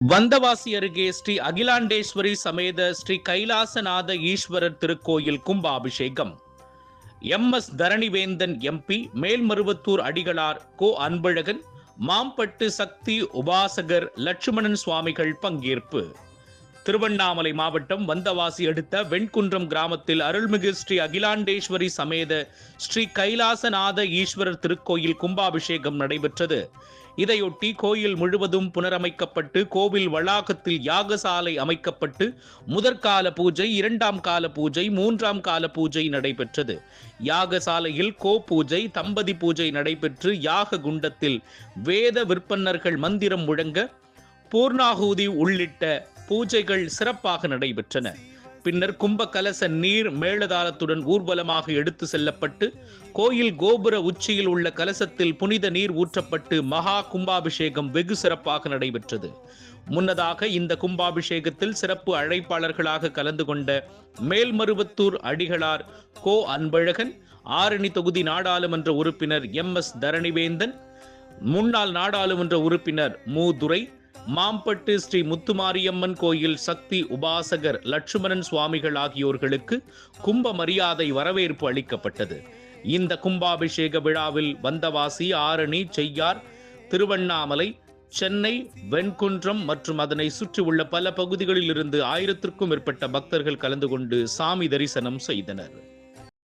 வந்தவாசி அருகே ஸ்ரீ அகிலாண்டேஸ்வரி சமேத ஸ்ரீ கைலாசநாத ஈஸ்வரர் திருக்கோயில் கும்பாபிஷேகம். M S Dharanivendhan MP Melmaruvathur Adigalar Ko Anbazhagan Mambattu Sakthi உபாசகர் Lakshmanan சுவாமிகள் பங்கேற்பு. திருவண்ணாமலை மாவட்டம் வந்தவாசி அடுத்த வெண்குன்றம் கிராமத்தில் அருள்மிகு ஸ்ரீ அகிலாண்டேஸ்வரி சமேத ஸ்ரீ கைலாசநாத ஈஸ்வரர் திருக்கோயில் கும்பாபிஷேகம் நடைபெற்றது. இதையொட்டி கோயில் முழுவதும் புனரமைக்கப்பட்டு கோவில் வளாகத்தில் யாகசாலை அமைக்கப்பட்டு முதற்கால பூஜை இரண்டாம் கால பூஜை மூன்றாம் கால பூஜை நடைபெற்றது. யாகசாலையில் கோ பூஜை தம்பதி பூஜை நடைபெற்று யாக குண்டத்தில் வேத விற்பன்னர்கள் மந்திரம் முழங்க பூர்ணாகூதி உள்ளிட்ட பூஜைகள் சிறப்பாக நடைபெற்றன. பின்னர் கும்பகலச நீர் மேளதாளத்துடன் ஊர்வலமாக எடுத்து செல்லப்பட்டு கோயில் கோபுர உச்சியில் உள்ள கலசத்தில் புனித நீர் ஊற்றப்பட்டு மகா கும்பாபிஷேகம் வெகு சிறப்பாக நடைபெற்றது. முன்னதாக இந்த கும்பாபிஷேகத்தில் சிறப்பு அழைப்பாளர்களாக கலந்து கொண்ட மேல்மருவத்தூர் அடிகளார் கோ அன்பழகன் ஆரணி தொகுதி நாடாளுமன்ற உறுப்பினர் எம் எஸ் தரணிவேந்தன் முன்னாள் நாடாளுமன்ற உறுப்பினர் மூதுரை மாம்பட்டு ஸ்ரீ முத்துமாரியம்மன் கோயில் சக்தி உபாசகர் லட்சுமணன் சுவாமிகள் ஆகியோர்களுக்கு கும்ப மரியாதை வரவேற்பு அளிக்கப்பட்டது. இந்த கும்பாபிஷேக விழாவில் வந்தவாசி ஆரணி செய்யார் திருவண்ணாமலை சென்னை வெண்குன்றம் மற்றும் அதனை சுற்றியுள்ள பல பகுதிகளில் இருந்து ஆயிரத்திற்கும் மேற்பட்ட பக்தர்கள் கலந்து கொண்டு சாமி தரிசனம் செய்தனர்.